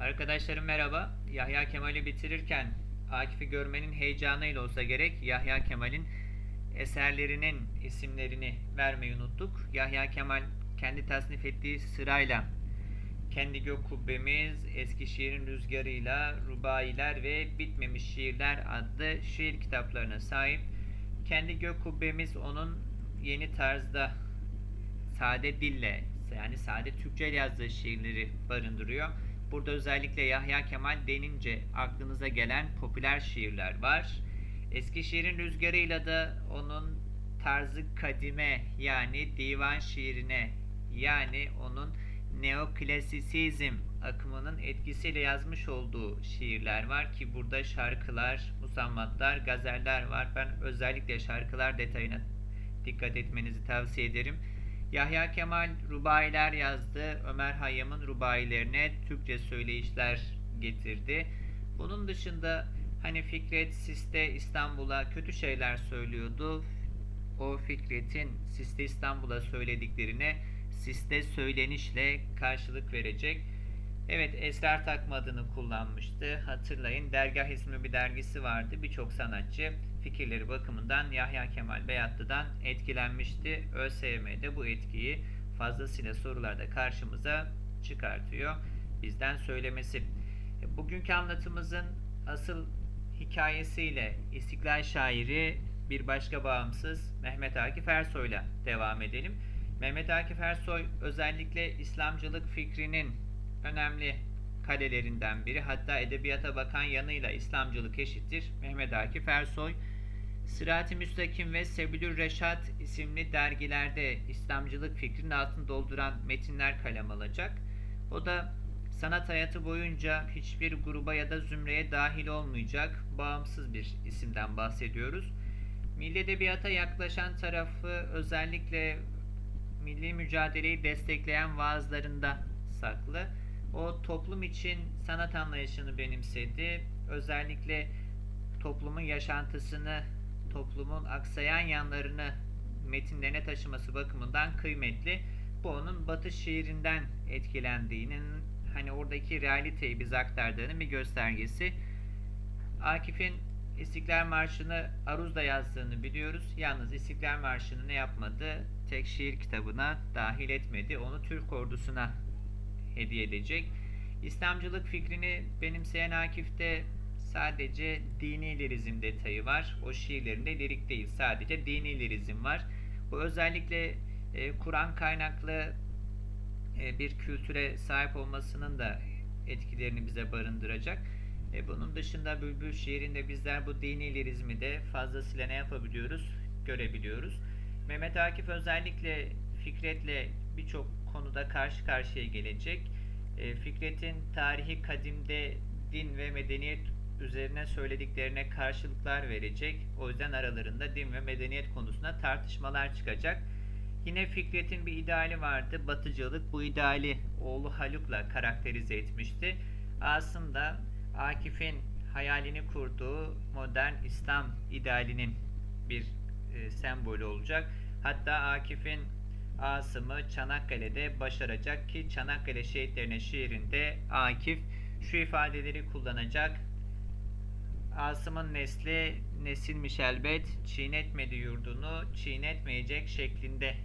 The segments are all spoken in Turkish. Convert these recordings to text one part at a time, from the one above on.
Arkadaşlarım merhaba. Yahya Kemal'i bitirirken Akif'i görmenin heyecanıyla olsa gerek Yahya Kemal'in eserlerinin isimlerini vermeyi unuttuk. Yahya Kemal kendi tasnif ettiği sırayla Kendi Gök Kubbemiz, Eskişehir'in Rüzgarıyla, Rubailer ve Bitmemiş Şiirler adlı şiir kitaplarına sahip. Kendi Gök Kubbemiz onun yeni tarzda sade dille yani sade Türkçe yazdığı şiirleri barındırıyor. Burada özellikle Yahya Kemal denince aklınıza gelen popüler şiirler var. Eskişehir'in rüzgarıyla da onun tarzı kadime yani divan şiirine yani onun neoklasisizm akımının etkisiyle yazmış olduğu şiirler var ki burada şarkılar, musammatlar, gazeller var. Ben özellikle şarkılar detayına dikkat etmenizi tavsiye ederim. Yahya Kemal rubailer yazdı. Ömer Hayyam'ın rubailerine Türkçe söyleyişler getirdi. Bunun dışında hani Fikret Siste İstanbul'a kötü şeyler söylüyordu. O Fikret'in Siste İstanbul'a söylediklerine Siste söylenişle karşılık verecek. Evet Esrar Takma adını kullanmıştı. Hatırlayın Dergah ismi bir dergisi vardı. Birçok sanatçı fikirleri bakımından Yahya Kemal Beyatlı'dan etkilenmişti. ÖSYM de bu etkiyi fazlasıyla sorularda karşımıza çıkartıyor. Bizden söylemesi. Bugünkü anlatımızın asıl hikayesiyle İstiklal şairi bir başka bağımsız Mehmet Akif Ersoy'la devam edelim. Mehmet Akif Ersoy özellikle İslamcılık fikrinin önemli kalelerinden biri. Hatta edebiyata bakan yanıyla İslamcılık eşittir. Mehmet Akif Ersoy Sırat-ı Müstakim ve Sebilür Reşat isimli dergilerde İslamcılık fikrinin altını dolduran metinler kalem alacak. O da sanat hayatı boyunca hiçbir gruba ya da zümreye dahil olmayacak bağımsız bir isimden bahsediyoruz. Milli edebiyata yaklaşan tarafı özellikle milli mücadeleyi destekleyen vaazlarında saklı. O toplum için sanat anlayışını benimsedi. Özellikle toplumun yaşantısını, toplumun aksayan yanlarını metinlerine taşıması bakımından kıymetli. Bu onun Batı şiirinden etkilendiğinin, hani oradaki realiteyi bize aktardığının bir göstergesi. Akif'in İstiklal Marşı'nı Aruz'da yazdığını biliyoruz. Yalnız İstiklal Marşı'nı ne yapmadı? Tek şiir kitabına dahil etmedi. Onu Türk ordusuna hediye edecek. İslamcılık fikrini benimseyen Akif'te sadece dini lirizm detayı var. O şiirlerinde lirik değil. Sadece dini lirizm var. Bu özellikle e, Kur'an kaynaklı e, bir kültüre sahip olmasının da etkilerini bize barındıracak. E, bunun dışında Bülbül şiirinde bizler bu dini lirizmi de fazlasıyla ne yapabiliyoruz? Görebiliyoruz. Mehmet Akif özellikle Fikret'le birçok konuda karşı karşıya gelecek. E, Fikret'in tarihi kadimde din ve medeniyet üzerine söylediklerine karşılıklar verecek. O yüzden aralarında din ve medeniyet konusunda tartışmalar çıkacak. Yine Fikret'in bir ideali vardı. Batıcılık bu ideali oğlu Haluk'la karakterize etmişti. Asım Akif'in hayalini kurduğu modern İslam idealinin bir e, sembolü olacak. Hatta Akif'in Asım'ı Çanakkale'de başaracak ki Çanakkale şehitlerine şiirinde Akif şu ifadeleri kullanacak. Asım'ın nesli nesilmiş elbet, çiğnetmedi yurdunu, çiğnetmeyecek şeklinde.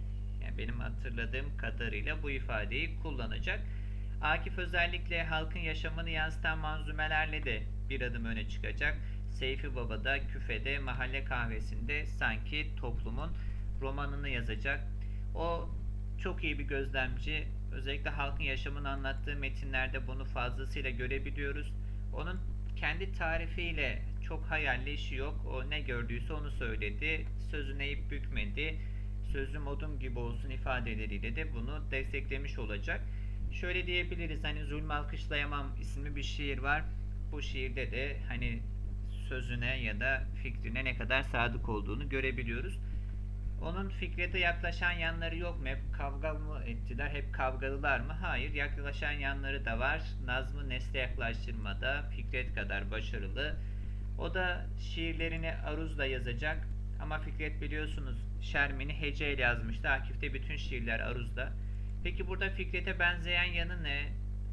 Yani benim hatırladığım kadarıyla bu ifadeyi kullanacak. Akif özellikle halkın yaşamını yansıtan manzumelerle de bir adım öne çıkacak. Seyfi Baba'da, küfede, mahalle kahvesinde sanki toplumun romanını yazacak. O çok iyi bir gözlemci. Özellikle halkın yaşamını anlattığı metinlerde bunu fazlasıyla görebiliyoruz. Onun kendi tarifiyle çok hayalli işi yok. O ne gördüyse onu söyledi. Sözüne ip bükmedi. Sözüm odum gibi olsun ifadeleriyle de bunu desteklemiş olacak. Şöyle diyebiliriz hani Zulmü Alkışlayamam isimli bir şiir var. Bu şiirde de hani sözüne ya da fikrine ne kadar sadık olduğunu görebiliyoruz. Onun Fikret'e yaklaşan yanları yok mu? Hep kavga mı ettiler? Hep kavgalılar mı? Hayır. Yaklaşan yanları da var. Nazm'ı nesle yaklaştırmada Fikret kadar başarılı. O da şiirlerini aruzla yazacak. Ama Fikret biliyorsunuz Şermin'i heceyle yazmıştı. Akif'te bütün şiirler aruzda. Peki burada Fikret'e benzeyen yanı ne?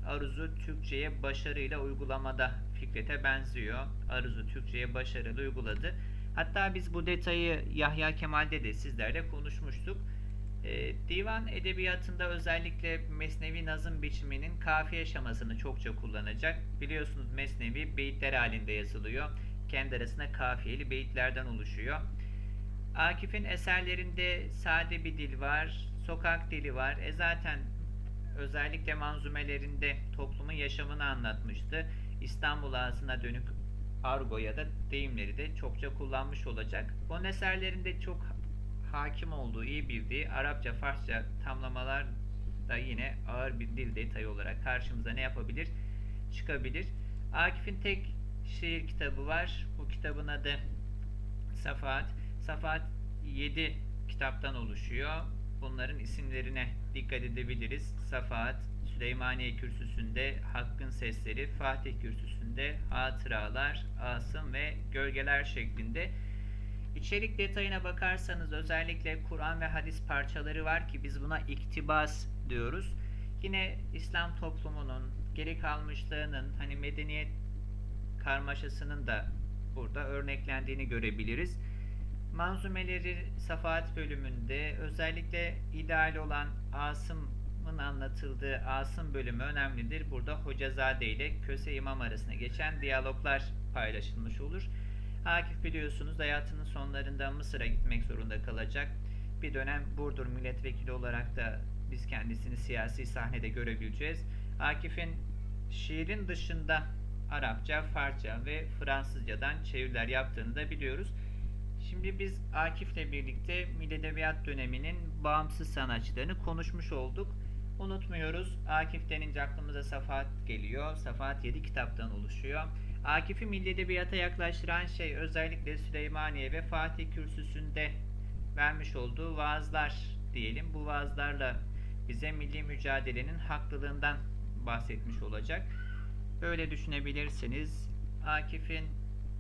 Aruz'u Türkçe'ye başarıyla uygulamada Fikret'e benziyor. Aruz'u Türkçe'ye başarılı uyguladı. Hatta biz bu detayı Yahya Kemal'de de sizlerle konuşmuştuk. Ee, divan edebiyatında özellikle Mesnevi nazım biçiminin kafiye şamasını çokça kullanacak. Biliyorsunuz Mesnevi beyitler halinde yazılıyor. Kendi arasında kafiyeli beyitlerden oluşuyor. Akif'in eserlerinde sade bir dil var, sokak dili var. E zaten özellikle manzumelerinde toplumun yaşamını anlatmıştı. İstanbul ağzına dönük argo ya da deyimleri de çokça kullanmış olacak. Onun eserlerinde çok hakim olduğu, iyi bildiği Arapça, Farsça tamlamalar da yine ağır bir dil detayı olarak karşımıza ne yapabilir? Çıkabilir. Akif'in tek şiir kitabı var. Bu kitabın adı Safahat. Safahat 7 kitaptan oluşuyor. Bunların isimlerine dikkat edebiliriz. Safahat, Süleymaniye Kürsüsü'nde Hakkın Sesleri, Fatih Kürsüsü'nde Hatıralar, Asım ve Gölgeler şeklinde. İçerik detayına bakarsanız özellikle Kur'an ve hadis parçaları var ki biz buna iktibas diyoruz. Yine İslam toplumunun geri kalmışlığının hani medeniyet karmaşasının da burada örneklendiğini görebiliriz. Manzumeleri Safahat bölümünde özellikle ideal olan Asım'ın anlatıldığı Asım bölümü önemlidir. Burada Hocazade ile Köse İmam arasında geçen diyaloglar paylaşılmış olur. Akif biliyorsunuz hayatının sonlarında Mısır'a gitmek zorunda kalacak. Bir dönem Burdur milletvekili olarak da biz kendisini siyasi sahnede görebileceğiz. Akif'in şiirin dışında Arapça, Farsça ve Fransızcadan çeviriler yaptığını da biliyoruz. Şimdi biz Akif'le birlikte Milli Edebiyat döneminin bağımsız sanatçılarını konuşmuş olduk. Unutmuyoruz. Akif denince aklımıza Safahat geliyor. Safahat 7 kitaptan oluşuyor. Akif'i Milli Edebiyat'a yaklaştıran şey özellikle Süleymaniye ve Fatih Kürsüsü'nde vermiş olduğu vaazlar diyelim. Bu vaazlarla bize milli mücadelenin haklılığından bahsetmiş olacak. Böyle düşünebilirsiniz. Akif'in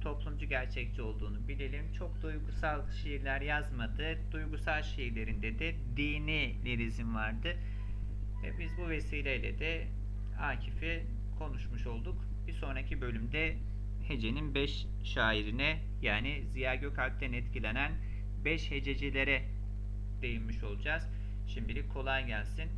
toplumcu gerçekçi olduğunu bilelim. Çok duygusal şiirler yazmadı. Duygusal şiirlerinde de dini lirizm vardı. Ve biz bu vesileyle de Akif'i konuşmuş olduk. Bir sonraki bölümde Hece'nin 5 şairine yani Ziya Gökalp'ten etkilenen 5 hececilere değinmiş olacağız. Şimdilik kolay gelsin.